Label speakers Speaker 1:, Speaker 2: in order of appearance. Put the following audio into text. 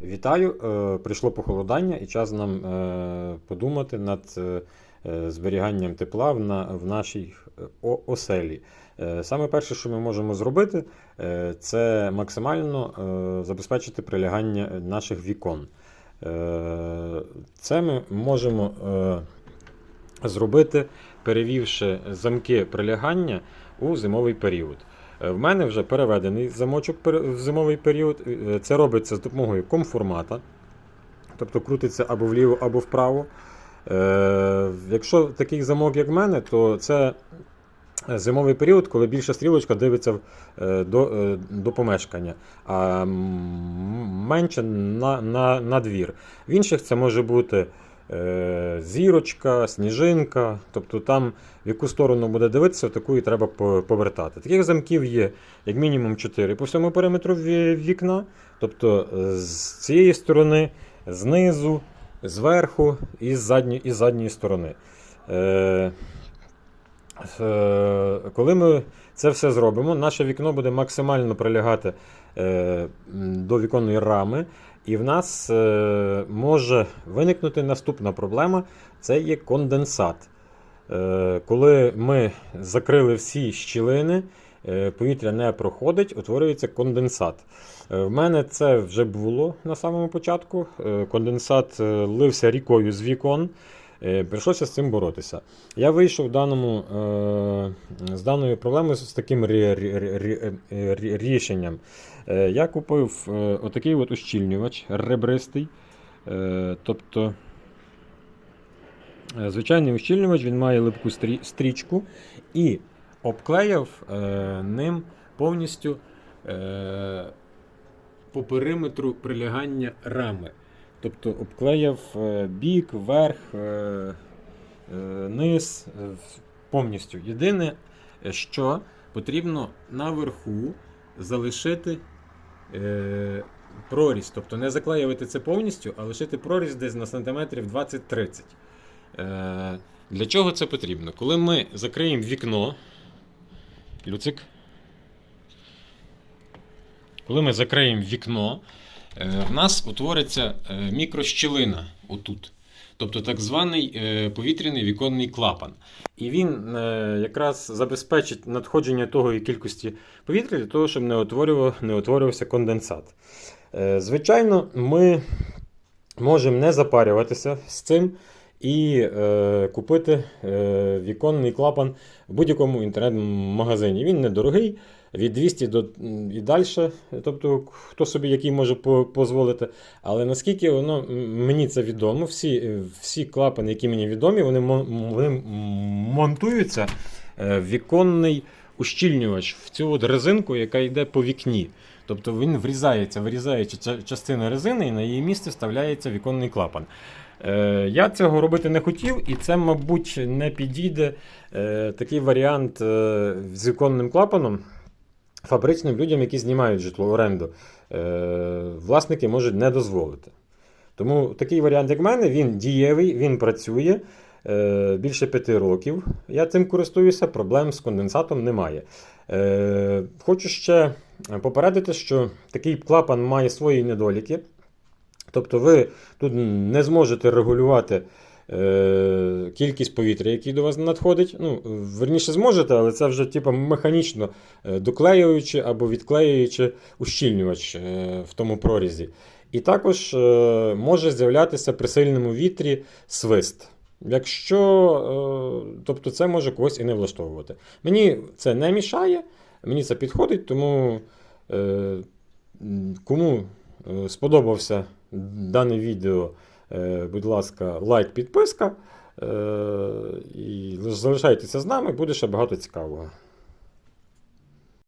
Speaker 1: Вітаю! Е, Прийшло похолодання і час нам е, подумати над е, зберіганням тепла в, нашій оселі. Саме перше, що ми можемо зробити, це максимально забезпечити прилягання наших вікон. Це ми можемо зробити, перевівши замки прилягання у зимовий період. Е, В мене вже переведений замочок в зимовий період. Е, Це робиться з допомогою комформата, тобто крутиться або вліво, або вправо. Е, Якщо такий замок, як в мене, то це зимовий період, коли більша стрілочка дивиться до, до помешкання, а менше на, на, на двір. В інших це може бути зірочка, сніжинка, тобто там в яку сторону буде дивитися, таку і треба повертати. Таких замків є як мінімум 4 по всьому периметру вікна. Тобто е, з цієї сторони, знизу, зверху і з задньої, і з задньої сторони. Коли ми це все зробимо, наше вікно буде максимально прилягати е, до віконної рами, і в нас е, може виникнути наступна проблема це є конденсат. Е, Коли ми закрили всі щілини, повітря не проходить, утворюється конденсат. В мене це вже було на самому початку. Конденсат лився рікою з вікон. Е, Прийшлося з цим боротися. Я вийшов в даному, е, з даною проблемою з таким е, рі- рішенням. Я купив отакий от ущільнювач ребристий. Тобто Звичайний ущільнювач, він має липку стрі- стрічку і обклеїв е, ним повністю по периметру прилягання рами. Тобто обклеїв е, бік, верх, е, е, низ повністю. Єдине, що потрібно наверху залишити прорізь. Тобто не заклеювати це повністю, а лишити прорізь десь на сантиметрів 20-30. Е, Для чого це потрібно? Коли ми закриємо вікно, Люцик. Коли ми закриємо вікно, в нас утвориться е, мікрощілина отут. Тобто так званий е, повітряний віконний клапан. І він е, якраз забезпечить надходження того кількості повітря для того, щоб не, утворював, не утворювався конденсат. Е, Звичайно, ми можемо не запарюватися з цим і е, купити е, віконний клапан в будь-якому інтернет-магазині. Він недорогий, від 200 до і далі. Тобто, хто собі який може дозволити. Але наскільки воно мені це відомо, всі, всі клапани, які мені відомі, вони, вони монтуються е, в віконний ущільнювач в цю от резинку, яка йде по вікні. Тобто він врізається, вирізається ча- частина резини, і на її місце вставляється віконний клапан. Е, Я цього робити не хотів, і це, мабуть, не підійде е, такий варіант е, з віконним клапаном фабричним людям, які знімають житло в оренду. Е, Власники можуть не дозволити. Тому такий варіант, як в мене, він дієвий, він працює більше п'яти років. Я цим користуюся, проблем з конденсатом немає. Е, Хочу ще попередити, що такий клапан має свої недоліки. Тобто ви тут не зможете регулювати е, кількість повітря, який до вас надходить. Ну, верніше зможете, але це вже типу, механічно е, доклеюючи або відклеюючи ущільнювач е, в тому прорізі. І також е, може з'являтися при сильному вітрі свист. Якщо, е, тобто це може когось і не влаштовувати. Мені це не мішає, мені це підходить, тому е, кому е, сподобався дане відео, будь ласка, лайк, підписка. І залишайтеся з нами, буде ще багато цікавого.